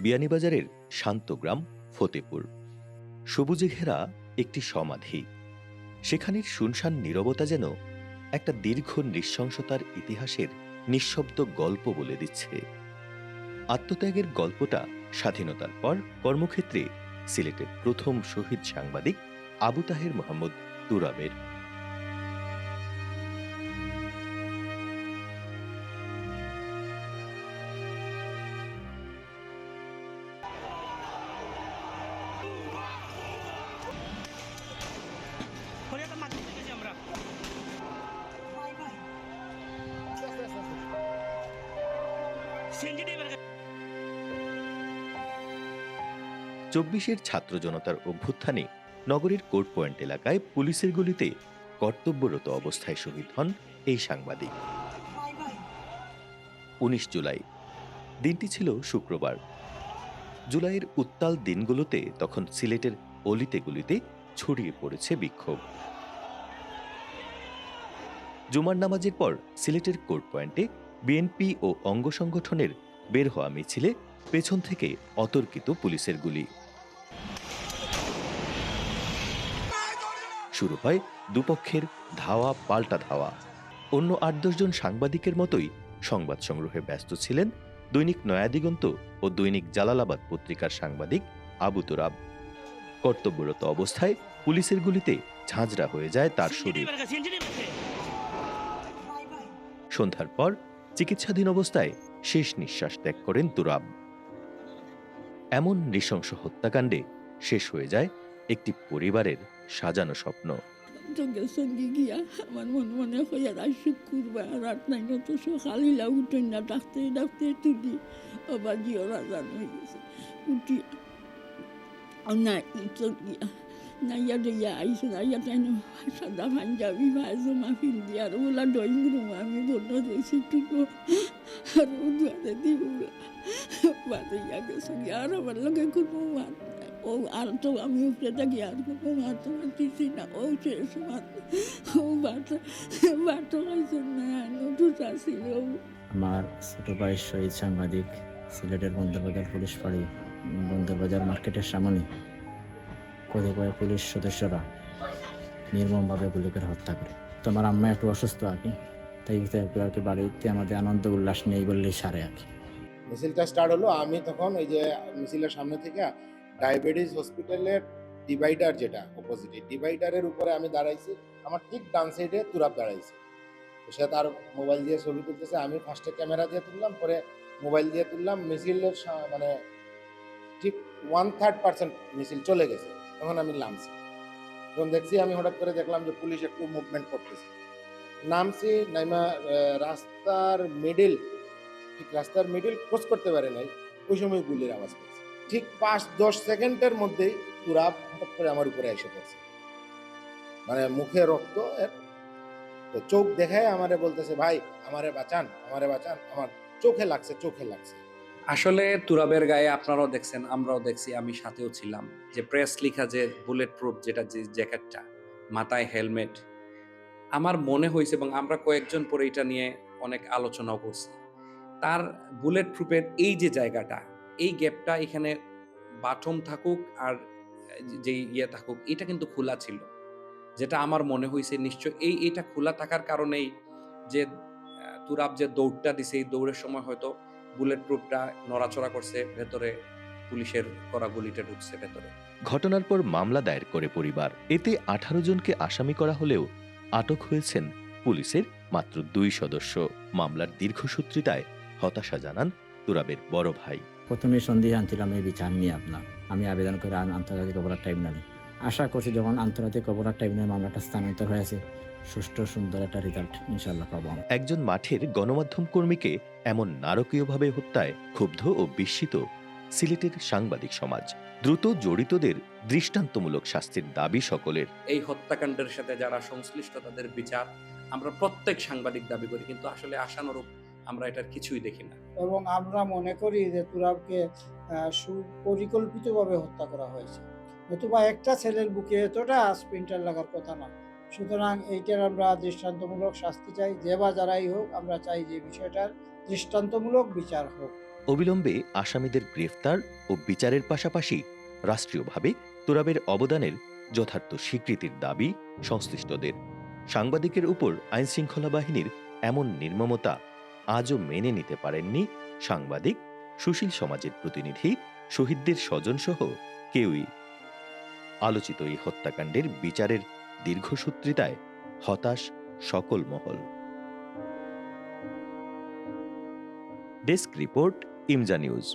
বিয়ানীবাজারের শান্তগ্রাম ফতেপুর। সবুজে ঘেরা একটি সমাধি। সেখানের শুনশান নীরবতা যেন একটা দীর্ঘ নৃশংসতার ইতিহাসের নিঃশব্দ গল্প বলে দিচ্ছে। আত্মত্যাগের গল্পটা স্বাধীনতার পর কর্মক্ষেত্রে সিলেটের প্রথম শহীদ সাংবাদিক আবু তাহের মোহাম্মদ তুরাবের চব্বিশের ছাত্র জনতার অভ্যুত্থানে নগরীর কোর্ট পয়েন্ট এলাকায় পুলিশের গুলিতে কর্তব্যরত অবস্থায় শহীদ হন এই সাংবাদিক। উনিশ জুলাই, দিনটি ছিল শুক্রবার। জুলাইয়ের উত্তাল দিনগুলোতে তখন সিলেটের অলিতে গুলিতে ছড়িয়ে পড়েছে বিক্ষোভ। জুমার নামাজের পর সিলেটের কোর্ট পয়েন্টে বিএনপি ও অঙ্গ সংগঠনের বের হওয়া মিছিলে পেছন থেকে অতর্কিত পুলিশের গুলি। শুরু হয় দুপক্ষের ধাওয়া, পাল্টা ধাওয়া। অন্য আট দশজন সাংবাদিকের মতোই সংবাদ সংগ্রহে ব্যস্ত ছিলেন দৈনিক নয়াদিগন্ত ও দৈনিক জালালাবাদ পত্রিকার সাংবাদিক আবু তুরাব। কর্তব্যরত অবস্থায় পুলিশের গুলিতে ঝাঁঝরা হয়ে যায় তার শরীর। সন্ধ্যার পর চিকিৎসাধীন অবস্থায় শেষ নিঃশ্বাস ত্যাগ করেন তুরাব। এমন নৃশংস হত্যাকাণ্ডে শেষ হয়ে যায় একটি পরিবারের সাজানো স্বপ্ন। সঙ্গে গিয়া আমার মনে হইয়া রাত রাত নাই উঠেন না ডাকতে ডাকতে তুলি হয়ে গেছে না গিয়া নাইয়া দইয়া আইসে নাইয়া তাই না সাদা পাঞ্জাবি ভাইজমা ফিন্দি আর ওলা ড্রয়িং রুম আমি বন্ধ রয়েছি টুকু আর ও দুয়ারে দিব বাদে ইয়া গেছে গিয়া আর আমার লোকে কোনো মাত নাই। ও আর তো আমি উপরে থাকি আর কোনো মাত মাতিছি না ও শেষ মাত ও বাত বাত খাইছে না নতুন আসছিল আমার ছোট ভাই শহীদ সাংবাদিক, সিলেটের বন্দরবাজার পুলিশ ফাঁড়ি বন্দরবাজার মার্কেটের সামনে কতিপয় পুলিশ সদস্যরা নির্মমভাবে গুলি করে হত্যা করে। তো আমার আম্মা একটু অসুস্থ আর কি, তাই আর কি বাড়িতে আমাদের আনন্দ উল্লাস নেই বললেই সারে আর কি। মিছিলটা স্টার্ট হলো, আমি তখন ওই যে মিছিলের সামনে থেকে ডায়াবেটিস হসপিটালের ডিভাইডার যেটা অপোজিটে ডিভাইডারের উপরে আমি দাঁড়াইছি, আমার ঠিক ডান সাইডে তুরাব দাঁড়াইছে। সে তার মোবাইল দিয়ে ছবি তুলতেছে, আমি ফার্স্টে ক্যামেরা দিয়ে তুললাম, পরে মোবাইল দিয়ে তুললাম, মিছিলের মানে ঠিক ওয়ান থার্ড পার্সেন্ট মিছিল চলে গেছে। তখন আমি নামছি। যখন দেখছি আমি হঠাৎ করে দেখলাম যে পুলিশ একটু মুভমেন্ট করতেছে। নামছি, নাইমা রাস্তার মিডিল ঠিক রাস্তার মিডিল ক্রস করতে পারে নাই, ওই সময় গুলির আওয়াজ পেয়েছে। ঠিক পাঁচ, দশ সেকেন্ডের মধ্যেই তুরাব হঠাৎ করে আমার উপরে এসে পড়ছে। মানে মুখে রক্ত এর তো চোখ দেখায় আমারে বলতেছে, ভাই, আমারে বাঁচান আমারে বাঁচান, আমার চোখে লাগছে চোখে লাগছে। আসলে তুরাবের গায়ে আপনারাও দেখছেন, আমরাও দেখছি, আমি সাথেও ছিলাম। যে প্রেস লিখা যে বুলেট প্রুফ যেটা যে জ্যাকেটটা মাথায় হেলমেট আমার মনে হয়েছে এবং আমরা কয়েকজন পরে এটা নিয়ে অনেক আলোচনাও করছি। তার বুলেট প্রুফের এই যে জায়গাটা, এই গ্যাপটা এখানে বাটম থাকুক আর যে ইয়ে থাকুক, এটা কিন্তু খোলা ছিল। যেটা আমার মনে হয়েছে নিশ্চয় এই এটা খোলা থাকার কারণেই যে তুরাব যে দৌড়টা দিছে, এই দৌড়ের সময় হয়তো বুলেট প্রুফটা নড়াচড়া করছে ভেতরে পুলিশের করা গুলিটা ঢুকছে ভেতরে। ঘটনার পর মামলা দায়ের করে পরিবার। এতে আঠারো জনকে আসামি করা হলেও আটক হয়েছেন পুলিশের মাত্র দুই সদস্য। মামলার দীর্ঘসূত্রিতায় হতাশা জানান তুরাবের বড় ভাই। প্রথমে সন্দেহ ছিলাম এই বিচার নিয়ে আপনার। আমি আবেদন করে আন- আন্তর্জাতিক অপরাধ ট্রাইব্যুনালে। আশা করছি যখন আন্তর্জাতিক অপরাধ ট্রাইব্যুনাল মামলাটা স্থানান্তর হয়েছে সুষ্ঠু সুন্দর একটা রেজাল্ট ইনশাল্লাহ পাবো একজন মাঠের গণমাধ্যম কর্মীকে এমন নারকীয়ভাবে হত্যায় ক্ষুব্ধ ও বিস্মিত সিলেটের সাংবাদিক সমাজ। দ্রুত জড়িতদের দৃষ্টান্তমূলক শাস্তির দাবি সকলের। এই হত্যাকাণ্ডের সাথে যারা সংশ্লিষ্ট তাদের বিচার আমরা প্রত্যেক সাংবাদিক দাবি করি কিন্তু আসলে আশানুরূপ আমরা এটার কিছুই দেখি না। এবং আমরা মনে করি যে তুরাবকে আহ, সুপরিকল্পিতভাবে হত্যা করা হয়েছে। নতুবা একটা ছেলের বুকে এতটা স্প্রিন্টার লাগার কথা না। সুতরাং এইটার আমরা দৃষ্টান্তমূলক শাস্তি চাই, যে বা যারাই হোক, আমরা চাই যে বিষয়টার দৃষ্টান্তমূলক বিচার হোক। অবিলম্বে আসামিদের গ্রেফতার ও বিচারের পাশাপাশি রাষ্ট্রীয়ভাবে তুরাবের অবদানের যথার্থ স্বীকৃতির দাবি সংশ্লিষ্টদের। সাংবাদিকের উপর আইনশৃঙ্খলা বাহিনীর এমন নির্মমতা আজও মেনে নিতে পারেননি সাংবাদিক সুশীল সমাজের প্রতিনিধি, শহীদদের স্বজনসহ কেউই আলোচিত এই হত্যাকাণ্ডের বিচারের দীর্ঘসূত্রিতায় হতাশ সকল মহল। ডেস্ক রিপোর্ট ইমজা নিউজ।